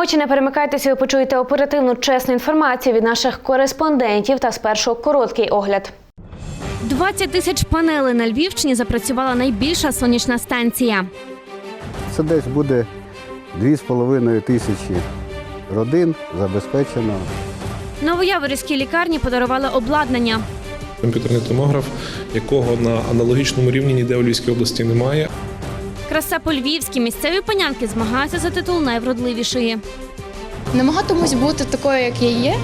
очі не перемикайтеся, ви почуєте оперативну чесну інформацію від наших кореспондентів та спершу короткий огляд. 20 тисяч панелей на Львівщині запрацювала найбільша сонячна станція. Це десь буде 2,5 тисячі родин забезпечено. Новояворівській лікарні подарували обладнання. Комп'ютерний томограф, якого на аналогічному рівні ніде у Львівській області немає. Краса по-львівськи місцеві панянки змагаються за титул найвродливішої. Намагатимусь бути такою, як я є.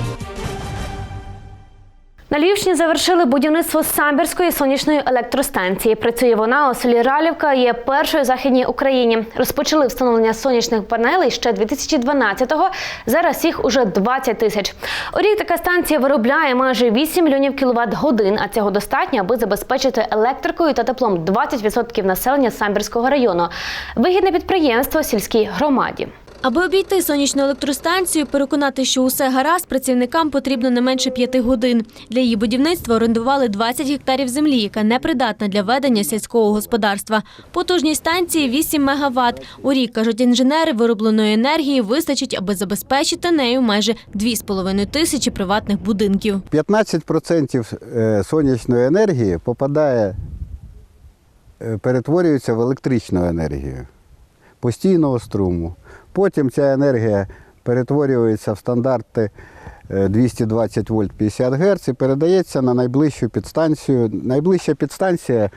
На Львівщині завершили будівництво Самбірської сонячної електростанції. Працює вона у селі Ралівка. Є першою в західній Україні. Розпочали встановлення сонячних панелей ще 2012-го. Зараз їх уже 20 тисяч. У рік така станція виробляє майже 8 мільйонів кіловат годин. А цього достатньо, аби забезпечити електрикою та теплом 20% населення Самбірського району. Вигідне підприємство сільській громаді. Аби обійти сонячну електростанцію, переконати, що усе гаразд, працівникам потрібно не менше п'яти годин. Для її будівництва орендували 20 гектарів землі, яка непридатна для ведення сільського господарства. Потужність станції 8 мегаватт. У рік, кажуть інженери, виробленої енергії вистачить, аби забезпечити нею майже 2,5 тисячі приватних будинків. 15% е, сонячної енергії попадає, е, перетворюється в електричну енергію постійного струму. Потім ця енергія перетворюється в стандарти е, 220 вольт 50 Гц і передається на найближчу підстанцію. Найближча підстанція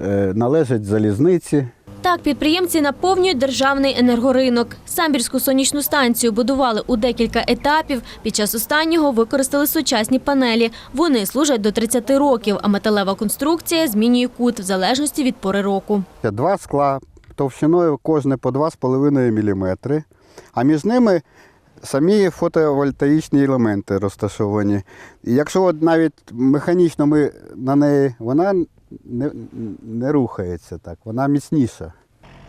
е, належить залізниці. Так, підприємці наповнюють державний енергоринок. Самбірську сонячну станцію будували у декілька етапів. Під час останнього використали сучасні панелі. Вони служать до 30 років, а металева конструкція змінює кут в залежності від пори року. Два скла товщиною кожне по 2,5 мм, а між ними самі фотовольтаїчні елементи розташовані. І якщо от навіть механічно ми на неї, вона не, не рухається так, вона міцніша.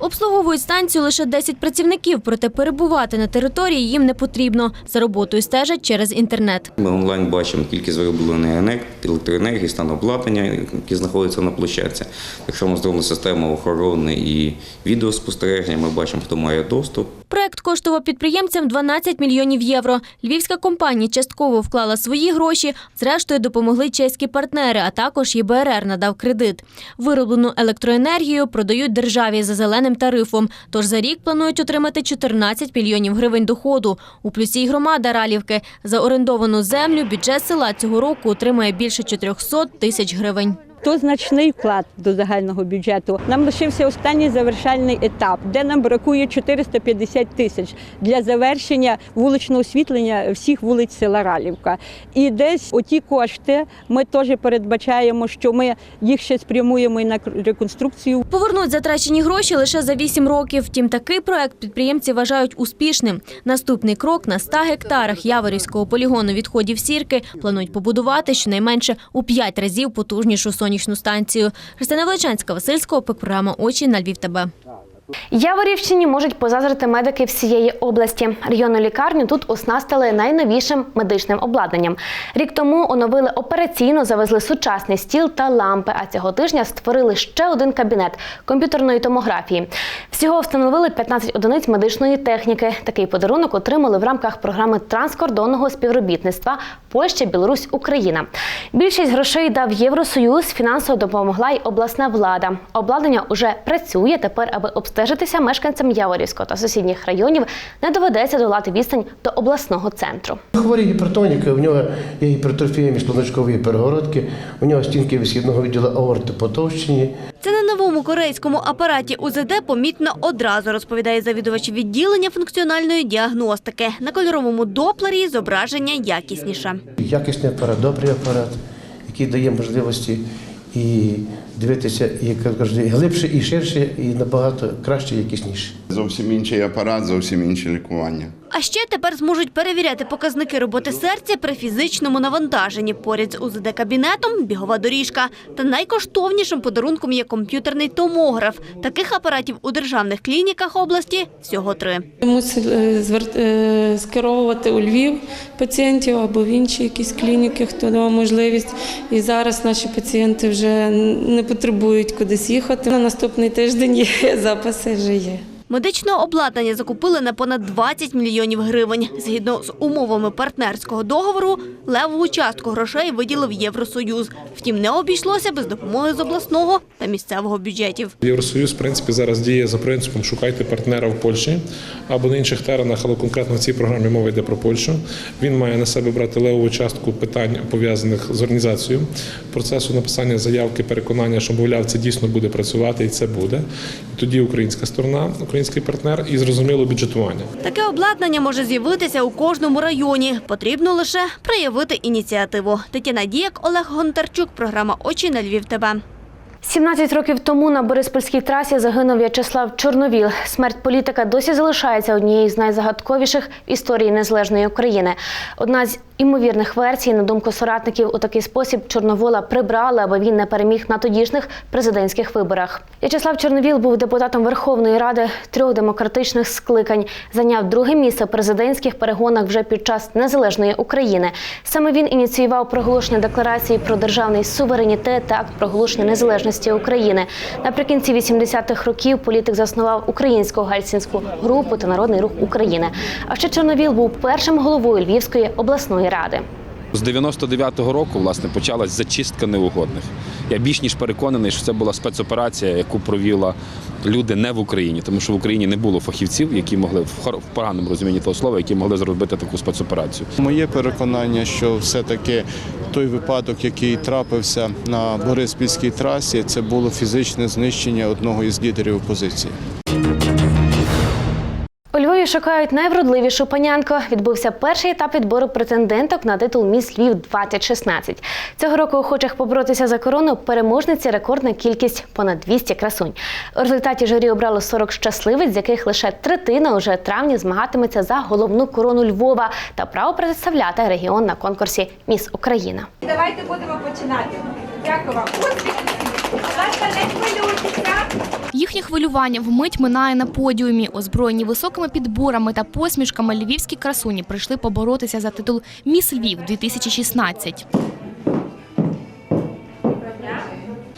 Обслуговують станцію лише 10 працівників, проте перебувати на території їм не потрібно. За роботою стежать через інтернет. Ми онлайн бачимо кількість виробленої енер- електроенергії, стан обладнання, які знаходяться на площадці. Якщо ми зробили систему охорони і відеоспостереження, ми бачимо, хто має доступ. Проект коштував підприємцям 12 мільйонів євро. Львівська компанія частково вклала свої гроші, зрештою допомогли чеські партнери, а також ЄБРР надав кредит. Вироблену електроенергію продають державі за зеленим тарифом. Тож за рік планують отримати 14 мільйонів гривень доходу. У плюсі й громада Ралівки. За орендовану землю бюджет села цього року отримає більше 400 тисяч гривень. То значний вклад до загального бюджету. Нам лишився останній завершальний етап, де нам бракує 450 тисяч для завершення вуличного освітлення всіх вулиць села Ралівка. І десь оті кошти ми теж передбачаємо, що ми їх ще спрямуємо і на реконструкцію Повернуть затрачені гроші лише за 8 років. Втім, такий проект підприємці вважають успішним. Наступний крок на 100 гектарах Яворівського полігону відходів сірки планують побудувати щонайменше у 5 разів потужнішу сонячну станцію. Христина Величанська, Васильського, програма Очі на Львів ТБ. Яворівщині можуть позазрити медики всієї області. Районну лікарню тут оснастили найновішим медичним обладнанням. Рік тому оновили операційну, завезли сучасний стіл та лампи. А цього тижня створили ще один кабінет комп'ютерної томографії. Всього встановили 15 одиниць медичної техніки. Такий подарунок отримали в рамках програми транскордонного співробітництва Польща, Білорусь, Україна. Більшість грошей дав Євросоюз. Фінансово допомогла й обласна влада. Обладнання уже працює. Тепер, аби обстежитися мешканцям Яворівського та сусідніх районів, не доведеться долати відстань до обласного центру. Хворі гіпертоніки, у нього є гіпертрофія міжпланочкової перегородки, у нього стінки висхідного відділу аорти потовщені. Це на новому корейському апараті УЗД помітно одразу, розповідає завідувач відділення функціональної діагностики. На кольоровому доплері зображення якісніше. Якісний апарат, добрий апарат, який дає можливості і дивитися як кажуть, глибше, і ширше, і набагато краще, і якісніше. Зовсім інший апарат, зовсім інше лікування. А ще тепер зможуть перевіряти показники роботи серця при фізичному навантаженні. Поряд з УЗД-кабінетом – бігова доріжка. Та найкоштовнішим подарунком є комп'ютерний томограф. Таких апаратів у державних клініках області всього три. Мусили звер- е, скеровувати у Львів пацієнтів або в інші якісь клініки, хто мав можливість. І зараз наші пацієнти вже не потребують кудись їхати. На наступний тиждень є записи вже є. Медичне обладнання закупили на понад 20 мільйонів гривень. Згідно з умовами партнерського договору, левову частку грошей виділив Євросоюз. Втім, не обійшлося без допомоги з обласного та місцевого бюджетів. Євросоюз, в принципі, зараз діє за принципом шукайте партнера в Польщі або на інших теренах, але конкретно в цій програмі мова йде про Польщу. Він має на себе брати левову частку питань пов'язаних з організацією процесу написання заявки, переконання, що мовляв, це дійсно буде працювати і це буде. Тоді українська сторона, український партнер і зрозуміло бюджетування. Таке обладнання може з'явитися у кожному районі. Потрібно лише проявити ініціативу. Тетяна Діяк, Олег Гонтарчук, програма Очі на Львів. ТБ. 17 років тому на Бориспільській трасі загинув В'ячеслав Чорновіл. Смерть політика досі залишається однією з найзагадковіших історії незалежної України. Одна з імовірних версій, на думку соратників, у такий спосіб Чорновола прибрали, аби він не переміг на тодішніх президентських виборах. В'ячеслав Чорновіл був депутатом Верховної Ради трьох демократичних скликань. Зайняв друге місце в президентських перегонах вже під час незалежної України. Саме він ініціював проголошення декларації про державний суверенітет та акт проголошення незалежності України. Наприкінці 80-х років політик заснував українську гельсінську групу та народний рух України. А ще Чорновіл був першим головою Львівської обласної ради. З 99-го року власне почалась зачистка неугодних. Я більш ніж переконаний, що це була спецоперація, яку провіла люди не в Україні, тому що в Україні не було фахівців, які могли в поганому розумінні того слова, які могли зробити таку спецоперацію. Моє переконання, що все-таки той випадок, який трапився на Бориспільській трасі, це було фізичне знищення одного із лідерів опозиції. Шукають найвродливішу панянку. Відбувся перший етап відбору претенденток на титул Міс Львів 2016. Цього року охочих поборотися за корону переможниці рекордна кількість понад 200 красунь. У результаті журі обрало 40 щасливиць, з яких лише третина уже травні змагатиметься за головну корону Львова та право представляти регіон на конкурсі Міс Україна. Давайте будемо починати. Дякую вам. Їхнє хвилювання вмить минає на подіумі. Озброєні високими підборами та посмішками львівські красуні прийшли поборотися за титул Міс Львів 2016.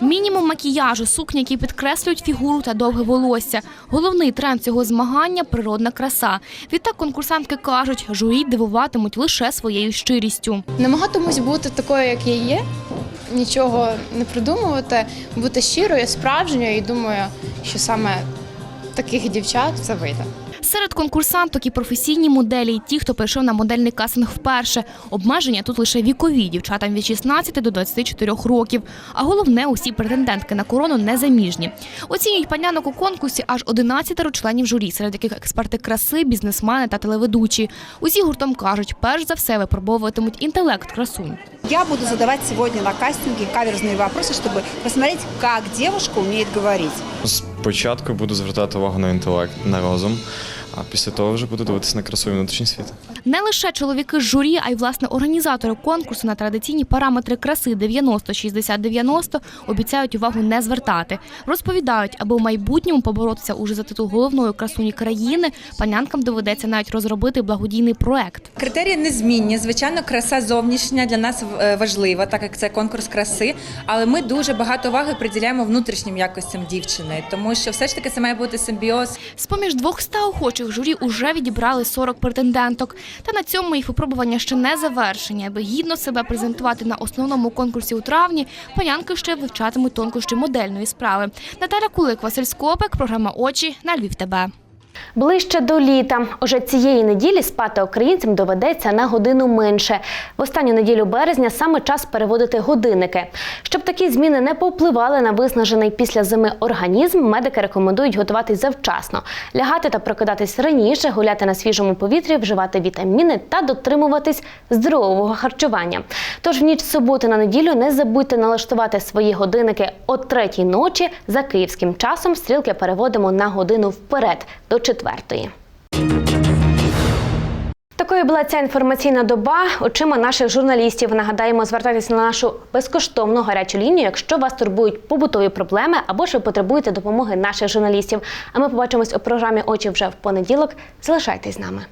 Мінімум макіяжу, сукні, які підкреслюють фігуру та довге волосся. Головний тренд цього змагання природна краса. Відтак конкурсантки кажуть, журі дивуватимуть лише своєю щирістю. Намагатимусь бути такою, як я є, нічого не придумувати, бути щирою, справжньою і думаю, що саме таких дівчат це вийде. Серед конкурсанток і професійні моделі, і ті, хто прийшов на модельний кастинг вперше. Обмеження тут лише вікові, дівчатам від 16 до 24 років. А головне, усі претендентки на корону незаміжні. Оцінюють панянок у конкурсі аж 11 членів журі, серед яких експерти краси, бізнесмени та телеведучі. Усі гуртом кажуть, перш за все випробовуватимуть інтелект красунь. Я буду задавать сегодня на кастинге каверзные вопросы, чтобы посмотреть, как девушка умеет говорить. Спочатку буду звертати увагу на інтелект, на розум, а після того вже буду дивитися на красу і внутрішній світ. Не лише чоловіки з журі, а й власне організатори конкурсу на традиційні параметри краси 90-60-90 обіцяють увагу не звертати. Розповідають, аби у майбутньому поборотися уже за титул головної красуні країни, панянкам доведеться навіть розробити благодійний проект. Критерії незмінні. Звичайно, краса зовнішня для нас е, важлива, так як це конкурс краси. Але ми дуже багато уваги приділяємо внутрішнім якостям дівчини, тому що все ж таки це має бути симбіоз З поміж 200 охочих журі уже відібрали 40 претенденток. Та на цьому їх випробування ще не завершені. Аби гідно себе презентувати на основному конкурсі у травні, панянки ще вивчатимуть тонкощі модельної справи. Наталя Кулик, Василь Скопик, програма Очі на Львів. ТБ. Ближче до літа. Уже цієї неділі спати українцям доведеться на годину менше. В останню неділю березня саме час переводити годинники. Щоб такі зміни не повпливали на виснажений після зими організм, медики рекомендують готуватись завчасно, лягати та прокидатись раніше, гуляти на свіжому повітрі, вживати вітаміни та дотримуватись здорового харчування. Тож в ніч суботи на неділю не забудьте налаштувати свої годинники о третій ночі за київським часом. Стрілки переводимо на годину вперед до четвертої. Такою була ця інформаційна доба очима наших журналістів. Нагадаємо, звертайтеся на нашу безкоштовну гарячу лінію, якщо вас турбують побутові проблеми або ж ви потребуєте допомоги наших журналістів. А ми побачимось у програмі Очі вже в понеділок. Залишайтесь з нами.